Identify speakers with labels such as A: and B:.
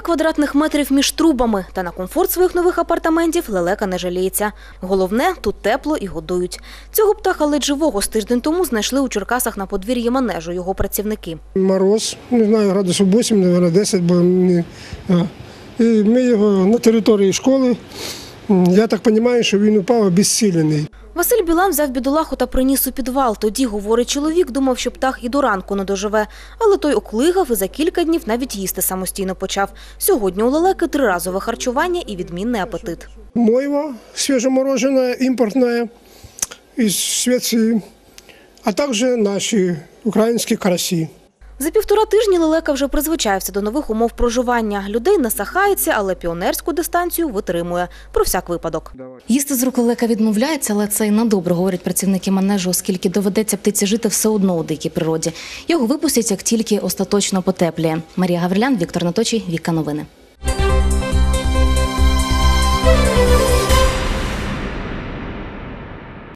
A: квадратних метрів між трубами, та на комфорт своїх нових апартаментів лелека не жаліється. Головне, тут тепло і годують. Цього птаха ледь живого з тиждень тому знайшли у Черкасах на подвір'ї манежу його працівники.
B: Мороз, не знаю, градусів 8, мабуть, 10, бо не. І ми його на території школи. Я так розумію, що він упав обезсилений.
A: Василь Білан взяв бідолаху та приніс у підвал. Тоді, говорить чоловік, думав, що птах і до ранку не доживе. Але той оклигав і за кілька днів навіть їсти самостійно почав. Сьогодні у лелеки триразове харчування і відмінний апетит.
B: Мойва свіжоморожена, імпортна із Швеції, а також наші українські карасі.
A: За півтора тижні лелека вже призвичаєвся до нових умов проживання. Людей не сахається, але піонерську дистанцію витримує. Про всяк випадок.
C: Їсти з рук лелека відмовляється, але це й на добре, говорять працівники манежу, оскільки доведеться птиці жити все одно у дикій природі. Його випустять, як тільки остаточно потепліє. Марія Гаврилян, Віктор Наточий, Віка Новини.